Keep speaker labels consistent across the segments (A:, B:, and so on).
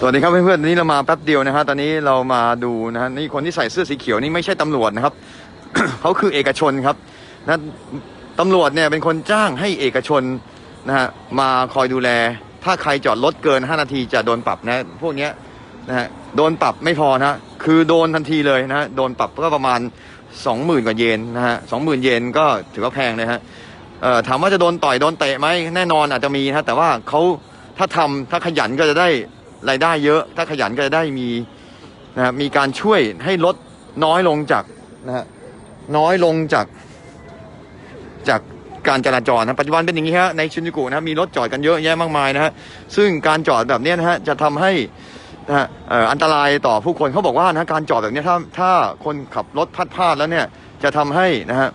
A: สวัสดีครับเพื่อนๆตอนนี้เรามาแป๊บเดียวนะฮะตอนนี้เรามาดูนะฮะนี่คนที่ใส่เสื้อสีเขียวนี่ไม่ใช่ตำรวจนะครับ เขาคือเอกชนครับนะตำรวจเนี่ยเป็นคนจ้างให้เอกชนนะฮะมาคอยดูแล ถ้าใครจอดรถเกิน 5 นาทีจะโดนปรับนะพวกเนี้ยนะฮะโดนปรับไม่พอนะคือโดนทันทีเลยนะฮะโดนปรับก็ประมาณ 20,000กว่าเยนนะฮะสองหมื่นเยนก็ถือว่าแพงนะฮะเอ่อถามว่าจะโดนต่อยโดนเตะไหมแน่นอนอาจจะมีนะแต่ว่าเขาถ้าทำถ้าขยันก็จะได้ รายได้เยอะ ถ้าขยันก็จะได้มีนะครับมีการช่วยให้ลดน้อยลงจากนะฮะน้อยลงจากจากการจราจรนะปัจจุบันเป็นอย่างนี้ฮะในชินจูกุนะมีรถจอดกันเยอะแยะมากมายนะฮะซึ่งการจอดแบบนี้นะฮะจะทำให้นะฮะอันตรายต่อผู้คนเขาบอกว่านะการจอดแบบนี้ถ้าถ้าคนขับรถพลาดพลาดแล้วเนี่ยจะทำให้นะฮะ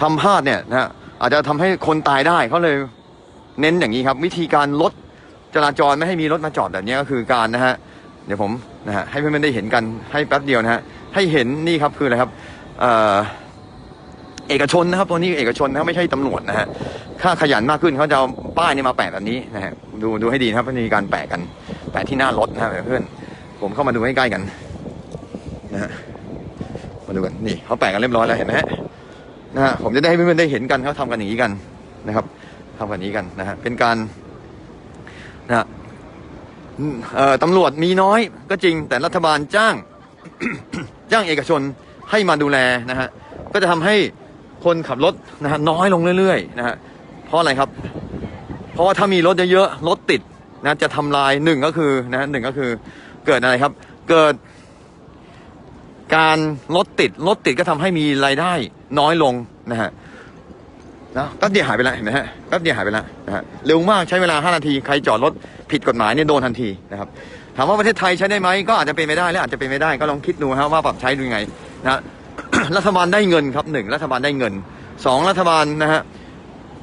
A: ทำพลาดเนี่ยนะฮะอาจจะทำให้คนตายได้เขาเลยเน้นอย่างนี้ครับ วิธีการลด จราจรไม่ให้มีรถมาจอดแบบนี้ก็คือการนะฮะเดี๋ยวผมนะฮะให้เพื่อนๆได้เห็นกันให้แป๊บเดียวนะฮะให้เห็นนี่ครับคืออะไรครับเอ่อเอกชนนะครับตัวนี้เอกชนนะไม่ใช่ตำรวจนะฮะถ้าขยันมากขึ้นเขาจะเอาป้ายนี่มาแปะแบบนี้นะฮะดูดูให้ดีนะครับมันมีการแปะกันแปะที่หน้ารถนะฮะเพื่อนผมเข้ามาดูใใกล้ๆกันนะฮะมาดูกันนี่เขาแปะกันเรียบร้อยแล้วเห็นไหมฮะนะฮะผมจะได้ให้เพื่อนๆได้เห็นกันเขาทำกันอย่างนี้กันนะครับทำกันนี้กันนะฮะเป็นการ นะตำรวจมีน้อยก็จริงแต่รัฐบาลจ้าง จ้างเอกชนให้มาดูแลนะฮะก็จะทำให้คนขับรถนะฮะน้อยลงเรื่อยๆนะฮะเพราะอะไรครับ เพราะว่าถ้ามีรถเยอะๆรถติดนะจะทำลายหนึ่งก็คือนะฮะหนึ่งก็คือเกิดอะไรครับ เกิด การรถติดรถติดก็ทำให้มีรายได้น้อยลงนะฮะ นะแป๊บเดียวหายไปแล้วเห็นไหมฮะแป๊บเดียวหายไปแล้วนะฮะเร็วมากใช้เวลา 5 นาที ใครจอดรถผิดกฎหมายเนี่ยโดนทันทีนะครับถามว่าประเทศไทยใช้ได้ไหมก็อาจจะเป็นไม่ได้และอาจจะเป็นไม่ได้ก็ลองคิดดูฮะว่าปรับใช้ดูยังไงนะรัฐบาลได้เงินครับหนึ่งรัฐบาลได้เงินสองรัฐบาลนะฮะ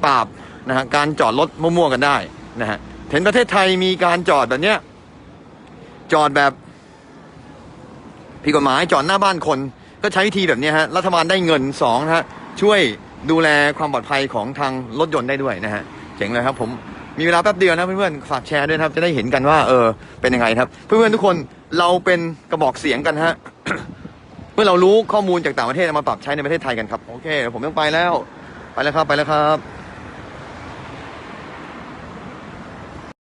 A: ปราบนะฮะการจอดรถมั่วๆกันได้นะฮะเห็นประเทศไทยมีการจอดแบบเนี้ยจอดแบบผิดกฎหมายจอดหน้าบ้านคน ก็ใช้วิธีแบบนี้ฮะรัฐบาลได้เงินสองนะฮะช่วย ดูแลความปลอดภัยของทางรถยนต์ได้ด้วยนะฮะเจ๋งเลยครับผมมีเวลาแป๊บเดียวนะเพื่อนๆฝากแชร์ด้วยนะครับจะได้เห็นกันว่าเออเป็นยังไงครับ เพื่อนๆทุกคนเราเป็นกระบอกเสียงกันฮะเมื่อเรารู้ข้อมูลจากต่างประเทศมาปรับใช้ในประเทศไทยกันครับโอเคผมต้องไปแล้ว ไปแล้วครับไปแล้วครับ